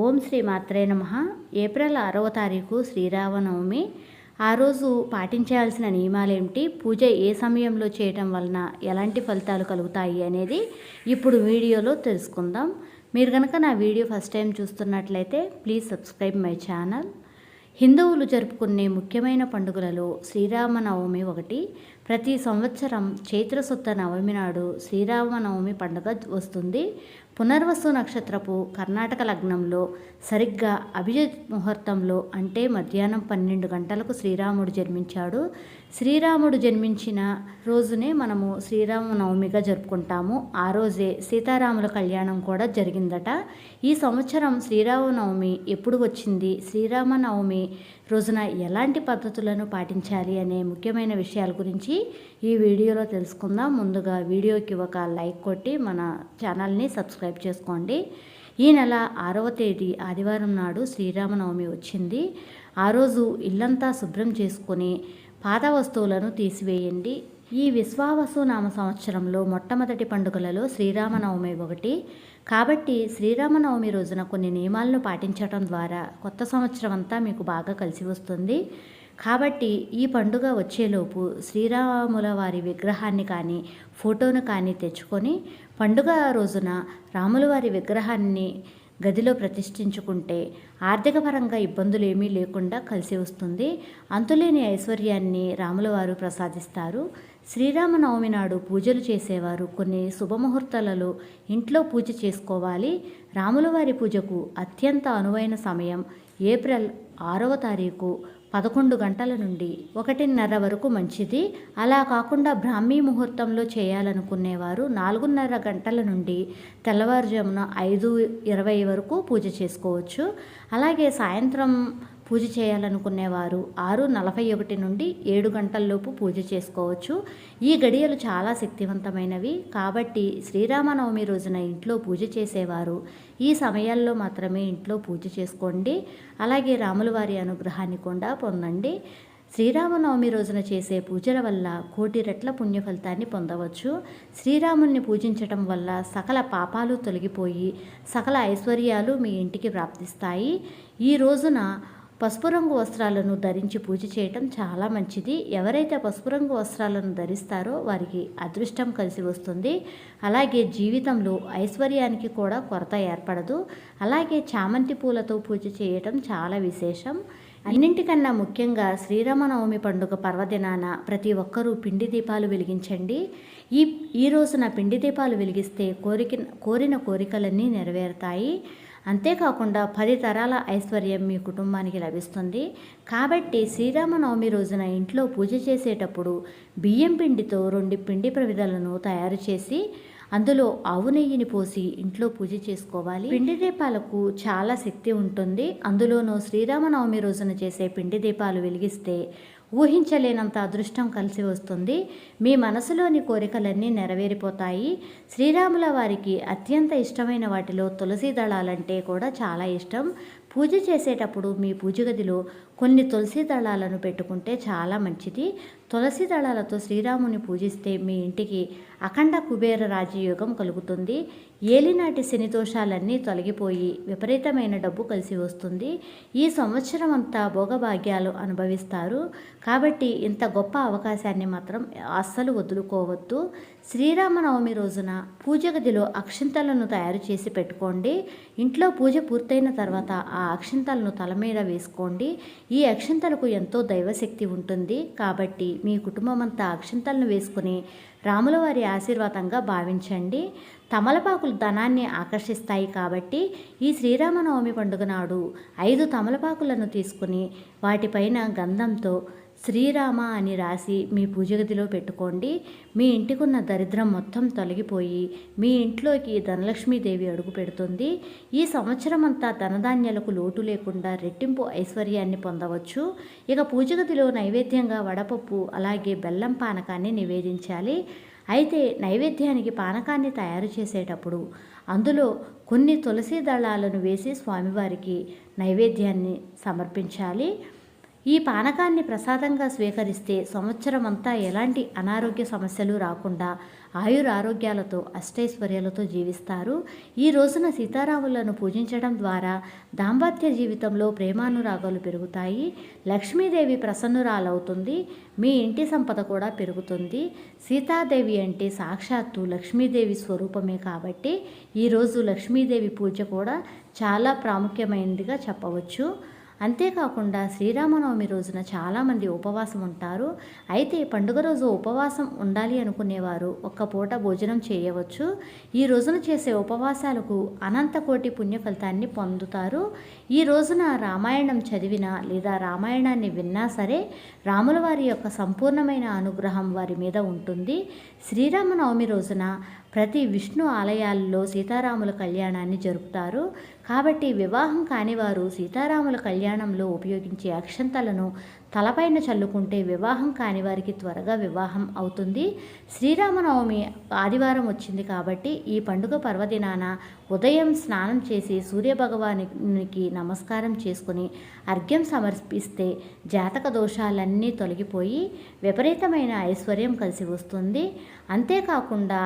ఓం శ్రీ మాత్రే నమ. ఏప్రిల్ ఆరవ తారీఖు శ్రీరామనవమి. ఆ రోజు పాటించాల్సిన నియమాలు ఏమిటి పూజ ఏ సమయంలో చేయటం వలన ఎలాంటి ఫలితాలు కలుగుతాయి అనేది ఇప్పుడు వీడియోలో తెలుసుకుందాం. మీరు కనుక నా వీడియో ఫస్ట్ టైం చూస్తున్నట్లయితే ప్లీజ్ సబ్స్క్రైబ్ మై ఛానల్. హిందువులు జరుపుకునే ముఖ్యమైన పండుగలలో శ్రీరామనవమి ఒకటి. ప్రతి సంవత్సరం చైత్రశుద్ధ నవమి నాడు శ్రీరామనవమి పండుగ వస్తుంది. పునర్వసు నక్షత్రపు కర్ణాటక లగ్నంలో సరిగ్గా అభిజిత్ ముహూర్తంలో అంటే మధ్యాహ్నం పన్నెండు గంటలకు శ్రీరాముడు జన్మించాడు. శ్రీరాముడు జన్మించిన రోజునే మనము శ్రీరామనవమిగా జరుపుకుంటాము. ఆ రోజే సీతారాముల కళ్యాణం కూడా జరిగిందట. ఈ సంవత్సరం శ్రీరామనవమి ఎప్పుడు వచ్చింది? శ్రీరామనవమి రోజున ఎలాంటి పద్ధతులను పాటించాలి అనే ముఖ్యమైన విషయాల గురించి ఈ వీడియోలో తెలుసుకుందాం. ముందుగా వీడియోకి ఒక లైక్ కొట్టి మన ఛానల్ని సబ్స్క్రైబ్ చేసుకోండి. ఈ నెల ఆరవ తేదీ ఆదివారం నాడు శ్రీరామనవమి వచ్చింది. ఆ రోజు ఇల్లంతా శుభ్రం చేసుకొని పాత వస్తువులను తీసివేయండి. ఈ విశ్వావసు నామ సంవత్సరంలో మొట్టమొదటి పండుగలలో శ్రీరామనవమి ఒకటి కాబట్టి శ్రీరామనవమి రోజున కొన్ని నియమాలను పాటించడం ద్వారా కొత్త సంవత్సరం అంతా మీకు బాగా కలిసి వస్తుంది. కాబట్టి ఈ పండుగ వచ్చేలోపు శ్రీరాముల వారి విగ్రహాన్ని కానీ ఫోటోను కానీ తెచ్చుకొని పండుగ రోజున రాముల వారి విగ్రహాన్ని గదిలో ప్రతిష్ఠించుకుంటే ఆర్థికపరంగా ఇబ్బందులు ఏమీ లేకుండా కలిసి వస్తుంది. అంతులేని ఐశ్వర్యాన్ని రాములవారు ప్రసాదిస్తారు. శ్రీరామనవమి నాడు పూజలు చేసేవారు. కొన్ని శుభముహూర్తాలలో ఇంట్లో పూజ చేసుకోవాలి. రాములవారి పూజకు అత్యంత అనువైన సమయం ఏప్రిల్ ఆరవ తారీఖు పదకొండు గంటల నుండి ఒకటిన్నర వరకు మంచిది. అలా కాకుండా బ్రాహ్మీ ముహూర్తంలో చేయాలనుకునేవారు నాలుగున్నర గంటల నుండి తెల్లవారుజామున ఐదు ఇరవై వరకు పూజ చేసుకోవచ్చు. అలాగే సాయంత్రం పూజ చేయాలనుకునేవారు. ఆరు నలభై ఒకటి నుండి ఏడు గంటల్లోపు పూజ చేసుకోవచ్చు. ఈ గడియలు చాలా శక్తివంతమైనవి. కాబట్టి శ్రీరామనవమి రోజున ఇంట్లో పూజ చేసేవారు. ఈ సమయాల్లో మాత్రమే ఇంట్లో పూజ చేసుకోండి. అలాగే రాముల వారి అనుగ్రహాన్ని కూడా పొందండి. శ్రీరామనవమి రోజున చేసే పూజల వల్ల కోటి రెట్ల పుణ్య ఫలితాన్ని పొందవచ్చు. శ్రీరాముల్ని పూజించటం వల్ల సకల పాపాలు తొలగిపోయి సకల ఐశ్వర్యాలు మీ ఇంటికి ప్రాప్తిస్తాయి ఈ రోజున పసుపు రంగు వస్త్రాలను ధరించి పూజ చేయటం చాలా మంచిది. ఎవరైతే పసుపు రంగు వస్త్రాలను ధరిస్తారో వారికి అదృష్టం కలిసి వస్తుంది. అలాగే జీవితంలో ఐశ్వర్యానికి కూడా కొరత ఏర్పడదు. అలాగే చామంతి పూలతో పూజ చేయటం చాలా విశేషం. అన్నింటికన్నా ముఖ్యంగా శ్రీరామనవమి పండుగ పర్వదినాన ప్రతి ఒక్కరూ పిండి దీపాలు వెలిగించండి. ఈ ఈ రోజున పిండి దీపాలు వెలిగిస్తే కోరిక కోరిన కోరికలన్నీ నెరవేరుతాయి. అంతేకాకుండా పది తరాల ఐశ్వర్యం మీ కుటుంబానికి లభిస్తుంది. కాబట్టి శ్రీరామనవమి రోజున ఇంట్లో పూజ చేసేటప్పుడు బియ్యం పిండితో రెండు పిండి ప్రవిధలను తయారు చేసి అందులో ఆవు నెయ్యిని పోసి ఇంట్లో పూజ చేసుకోవాలి. పిండి దీపాలకు చాలా శక్తి ఉంటుంది. అందులోనూ శ్రీరామనవమి రోజున చేసే పిండి దీపాలు వెలిగిస్తే ఊహించలేనంత అదృష్టం కలిసి వస్తుంది. మీ మనసులోని కోరికలన్నీ నెరవేరిపోతాయి. శ్రీరాముల వారికి అత్యంత ఇష్టమైన వాటిలో తులసి దళాలంటే కూడా చాలా ఇష్టం. పూజ చేసేటప్పుడు మీ పూజ గదిలో కొన్ని తులసి దళాలను పెట్టుకుంటే చాలా మంచిది. తులసి దళాలతో శ్రీరాముని పూజిస్తే మీ ఇంటికి అఖండ కుబేర రాజయోగం కలుగుతుంది. ఏలినాటి శని దోషాలన్నీ తొలగిపోయి విపరీతమైన డబ్బు కలిసి వస్తుంది. ఈ సంవత్సరం అంతా భోగభాగ్యాలు అనుభవిస్తారు. కాబట్టి ఇంత గొప్ప అవకాశాన్ని మాత్రం అస్సలు వదులుకోవద్దు. శ్రీరామనవమి రోజున పూజ గదిలో అక్షింతలను తయారు చేసి పెట్టుకోండి. ఇంట్లో పూజ పూర్తయిన తర్వాత ఆ అక్షింతలను తల మీద వేసుకోండి. ఈ అక్షింతలకు ఎంతో దైవశక్తి ఉంటుంది. కాబట్టి మీ కుటుంబం అంతా అక్షింతలను వేసుకుని రాముల వారి ఆశీర్వాదంగా భావించండి. తమలపాకులు ధనాన్ని ఆకర్షిస్తాయి కాబట్టి ఈ శ్రీరామనవమి పండుగ నాడు ఐదు తమలపాకులను తీసుకుని వాటిపైన గంధంతో శ్రీరామ అని రాసి మీ పూజ గదిలో పెట్టుకోండి. మీ ఇంటికున్న దరిద్రం మొత్తం తొలగిపోయి మీ ఇంట్లోకి ధనలక్ష్మీదేవి అడుగు పెడుతుంది. ఈ సంవత్సరం అంతా ధనధాన్యాలకు లోటు లేకుండా రెట్టింపు ఐశ్వర్యాన్ని పొందవచ్చు. ఇక పూజ గదిలో నైవేద్యంగా వడపప్పు అలాగే బెల్లం పానకాన్ని నివేదించాలి. అయితే నైవేద్యానికి పానకాన్ని తయారు చేసేటప్పుడు అందులో కొన్ని తులసి దళాలను వేసి స్వామివారికి నైవేద్యాన్ని సమర్పించాలి. ఈ పానకాన్ని ప్రసాదంగా స్వీకరిస్తే సంవత్సరం అంతా ఎలాంటి అనారోగ్య సమస్యలు రాకుండా ఆయుర ఆరోగ్యాలతో అష్టైశ్వర్యాలతో జీవిస్తారు. ఈ రోజున సీతారాములను పూజించడం ద్వారా దాంపత్య జీవితంలో ప్రేమానురాగాలు పెరుగుతాయి. లక్ష్మీదేవి ప్రసన్నురాలవుతుంది. మీ ఇంటి సంపద కూడా పెరుగుతుంది. సీతాదేవి అంటే సాక్షాత్తు లక్ష్మీదేవి స్వరూపమే కాబట్టి ఈరోజు లక్ష్మీదేవి పూజ కూడా చాలా ప్రాముఖ్యమైనదిగా చెప్పవచ్చు. అంతేకాకుండా శ్రీరామనవమి రోజున చాలామంది ఉపవాసం ఉంటారు. అయితే పండుగ రోజు ఉపవాసం ఉండాలి అనుకునేవారు. ఒక్క పూట భోజనం చేయవచ్చు. ఈ రోజున చేసే ఉపవాసాలకు అనంతకోటి పుణ్య ఫలితాన్ని పొందుతారు. ఈ రోజున రామాయణం చదివినా లేదా రామాయణాన్ని విన్నా సరే రాముల వారి యొక్క సంపూర్ణమైన అనుగ్రహం వారి మీద ఉంటుంది. శ్రీరామనవమి రోజున ప్రతి విష్ణు ఆలయాల్లో సీతారాముల కళ్యాణాన్ని జరుపుతారు. కాబట్టి వివాహం కానివారు సీతారాముల కళ్యాణంలో ఉపయోగించే అక్షంతలను తలపైన చల్లుకుంటే వివాహం కాని వారికి త్వరగా వివాహం అవుతుంది. శ్రీరామనవమి ఆదివారం వచ్చింది కాబట్టి ఈ పండుగ పర్వదినాన ఉదయం స్నానం చేసి సూర్యభగవానికి నమస్కారం చేసుకుని అర్ఘ్యం సమర్పిస్తే జాతక దోషాలన్నీ తొలగిపోయి విపరీతమైన ఐశ్వర్యం కలిసి వస్తుంది. అంతేకాకుండా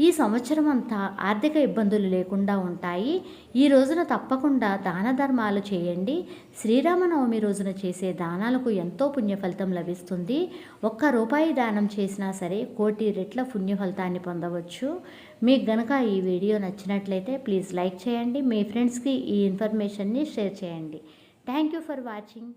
ఈ సంవత్సరం అంతా ఆర్థిక ఇబ్బందులు లేకుండా ఉంటాయి. ఈ రోజున తప్పకుండా దాన ధర్మాలు చేయండి. శ్రీరామనవమి రోజున చేసే దానాలకు ఎంతో పుణ్య ఫలితం లభిస్తుంది. ఒక్క రూపాయి దానం చేసినా సరే కోటి రెట్ల పుణ్య ఫలితాన్ని పొందవచ్చు. మీకు గనక ఈ వీడియో నచ్చినట్లయితే ప్లీజ్ లైక్ చేయండి. మీ ఫ్రెండ్స్కి ఈ ఇన్ఫర్మేషన్ని షేర్ చేయండి. Thank you for watching.